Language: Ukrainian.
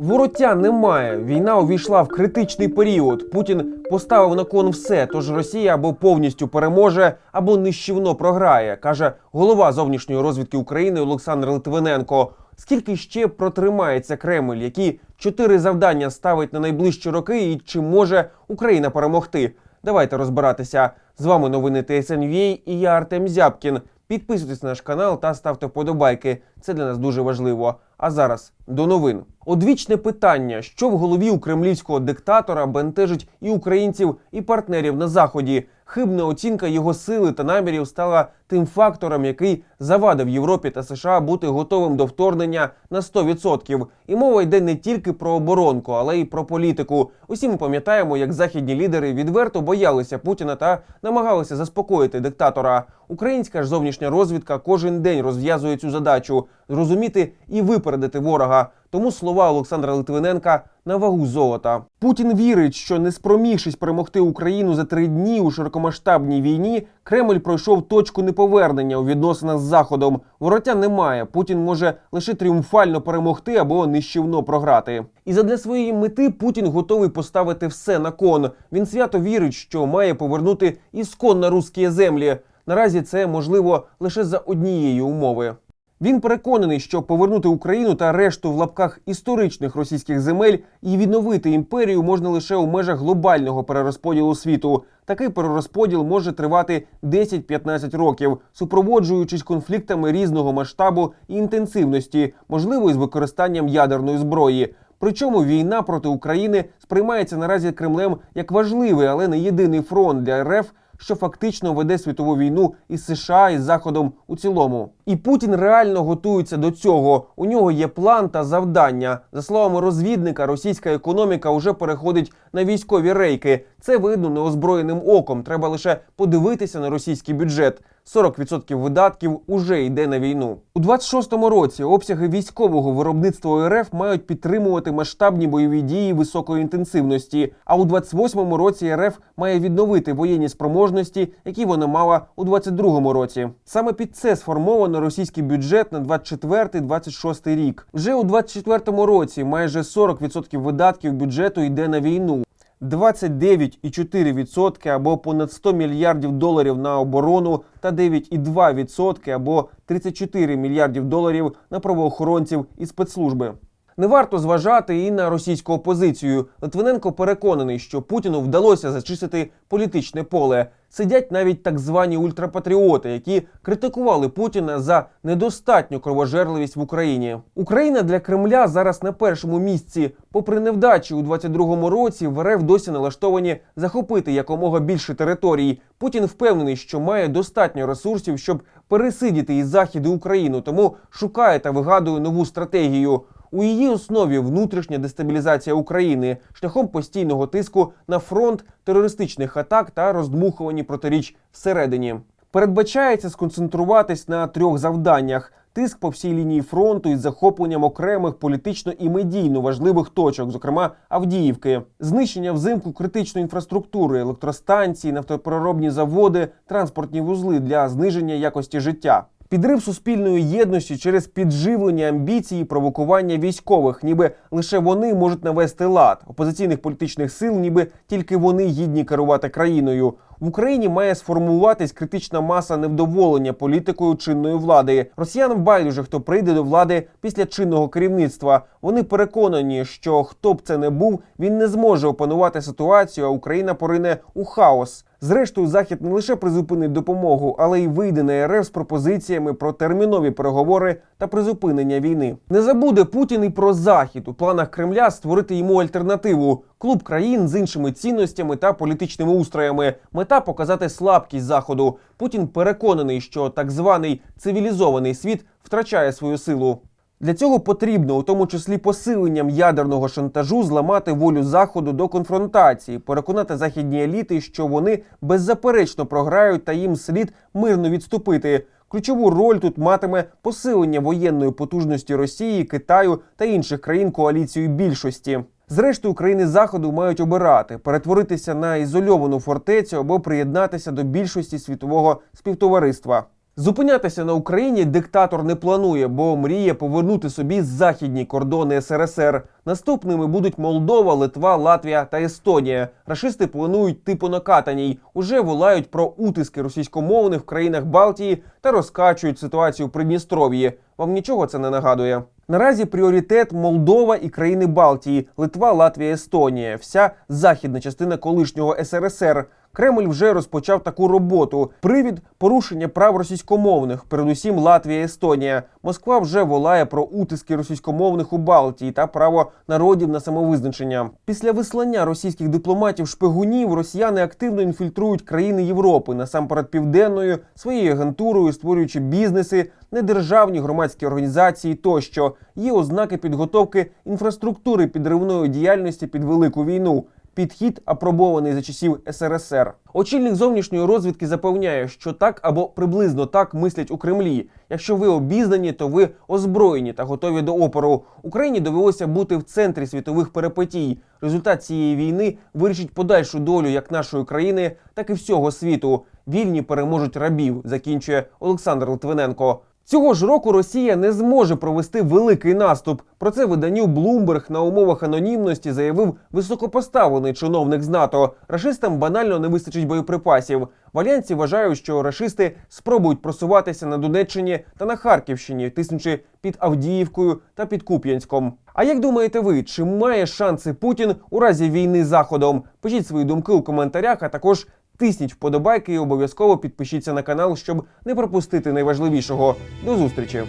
Вороття немає. Війна увійшла в критичний період. Путін поставив на кон все. Тож Росія або повністю переможе, або нищівно програє, каже голова зовнішньої розвідки України Олександр Литвиненко. Скільки ще протримається Кремль? Які чотири завдання ставить на найближчі роки, і чи може Україна перемогти? Давайте розбиратися. З вами новини ТСНВ і я Артем Зябкін. Підписуйтесь на наш канал та ставте вподобайки. Це для нас дуже важливо. А зараз до новин. Одвічне питання, що в голові у кремлівського диктатора бентежить і українців, і партнерів на заході. Хибна оцінка його сили та намірів стала тим фактором, який завадив Європі та США бути готовим до вторгнення на 100%. І мова йде не тільки про оборонку, але й про політику. Усі ми пам'ятаємо, як західні лідери відверто боялися Путіна та намагалися заспокоїти диктатора. Українська ж зовнішня розвідка кожен день розв'язує цю задачу зрозуміти і випередити ворога. Тому слова Олександра Литвиненка на вагу золота. Путін вірить, що не спромігшись перемогти Україну за три дні у широкомасштабній війні, Кремль пройшов точку неповернення у відносинах з Заходом. Вороття немає. Путін може лише тріумфально перемогти або нищівно програти. І задля своєї мети Путін готовий поставити все на кон. Він свято вірить, що має повернути іскон на русські землі. Наразі це можливо лише за однієї умови. Він переконаний, що повернути Україну та решту в лапках історичних російських земель і відновити імперію можна лише у межах глобального перерозподілу світу. Такий перерозподіл може тривати 10-15 років, супроводжуючись конфліктами різного масштабу і інтенсивності, можливо, із використанням ядерної зброї. Причому війна проти України сприймається наразі Кремлем як важливий, але не єдиний фронт для РФ, що фактично веде світову війну із США і Заходом у цілому. І Путін реально готується до цього. У нього є план та завдання. За словами розвідника, російська економіка вже переходить на військові рейки. Це видно неозброєним оком. Треба лише подивитися на російський бюджет. 40% видатків уже йде на війну. У 26-му році обсяги військового виробництва РФ мають підтримувати масштабні бойові дії високої інтенсивності. А у 28-му році РФ має відновити воєнні спроможності, які вона мала у 22-му році. Саме під це сформовано російський бюджет на 24-26 рік. Вже у 24-му році майже 40% видатків бюджету йде на війну. 29,4% або понад 100 мільярдів доларів на оборону та 9,2% або 34 мільярдів доларів на правоохоронців і спецслужби. Не варто зважати і на російську опозицію. Литвиненко переконаний, що Путіну вдалося зачистити політичне поле. Сидять навіть так звані ультрапатріоти, які критикували Путіна за недостатню кровожерливість в Україні. Україна для Кремля зараз на першому місці. Попри невдачі у 22-му році, в РФ досі налаштовані захопити якомога більше територій. Путін впевнений, що має достатньо ресурсів, щоб пересидіти із західу Україну, тому шукає та вигадує нову стратегію. У її основі внутрішня дестабілізація України шляхом постійного тиску на фронт терористичних атак та роздмухувані протиріч всередині. Передбачається сконцентруватись на трьох завданнях: тиск по всій лінії фронту із захопленням окремих політично і медійно важливих точок, зокрема Авдіївки, знищення взимку критичної інфраструктури, електростанції, нафтопереробні заводи, транспортні вузли для зниження якості життя. Підрив суспільної єдності через підживлення амбіцій і провокування військових, ніби лише вони можуть навести лад опозиційних політичних сил, ніби тільки вони гідні керувати країною. В Україні має сформуватись критична маса невдоволення політикою чинної влади. Росіянам байдуже, хто прийде до влади після чинного керівництва. Вони переконані, що хто б це не був, він не зможе опанувати ситуацію, а Україна порине у хаос. Зрештою, захід не лише призупинить допомогу, але й вийде на РФ з пропозиціями про термінові переговори та призупинення війни. Не забуде Путін і про захід у планах Кремля створити йому альтернативу клуб країн з іншими цінностями та політичними устроями. Мета показати слабкість заходу. Путін переконаний, що так званий цивілізований світ втрачає свою силу. Для цього потрібно, у тому числі посиленням ядерного шантажу, зламати волю заходу до конфронтації, переконати західні еліти, що вони беззаперечно програють та їм слід мирно відступити. Ключову роль тут матиме посилення воєнної потужності Росії, Китаю та інших країн коаліції більшості. Зрештою, країни заходу мають обирати перетворитися на ізольовану фортецю або приєднатися до більшості світового співтовариства. Зупинятися на Україні диктатор не планує, бо мріє повернути собі західні кордони СРСР. Наступними будуть Молдова, Литва, Латвія та Естонія. Рашисти планують типу накатаній. Уже волають про утиски російськомовних в країнах Балтії та розкачують ситуацію в Придністров'ї. Вам нічого це не нагадує? Наразі пріоритет Молдова і країни Балтії, Литва, Латвія, Естонія, вся західна частина колишнього СРСР. Кремль вже розпочав таку роботу. Привід порушення прав російськомовних, передусім Латвія, Естонія. Москва вже волає про утиски російськомовних у Балтії та право народів на самовизначення. Після вислання російських дипломатів шпигунів росіяни активно інфільтрують країни Європи, насамперед південною, своєю агентурою, створюючи бізнеси, недержавні громадські організації тощо. Є ознаки підготовки інфраструктури підривної діяльності під велику війну. Підхід апробований за часів СРСР. Очільник зовнішньої розвідки запевняє, що так або приблизно так мислять у Кремлі. Якщо ви обізнані, то ви озброєні та готові до опору. Україні довелося бути в центрі світових перипетій. Результат цієї війни вирішить подальшу долю як нашої країни, так і всього світу. Вільні переможуть рабів. Закінчує Олександр Литвиненко. Цього ж року Росія не зможе провести великий наступ. Про це виданню Bloomberg на умовах анонімності заявив високопоставлений чиновник з НАТО. Рашистам банально не вистачить боєприпасів. В альянсі вважають, що рашисти спробують просуватися на Донеччині та на Харківщині, тиснучи під Авдіївкою та під Куп'янськом. А як думаєте ви, чи має шанси Путін у разі війни заходом? Пишіть свої думки у коментарях, а також тисніть вподобайки і обов'язково підпишіться на канал, щоб не пропустити найважливішого. До зустрічі!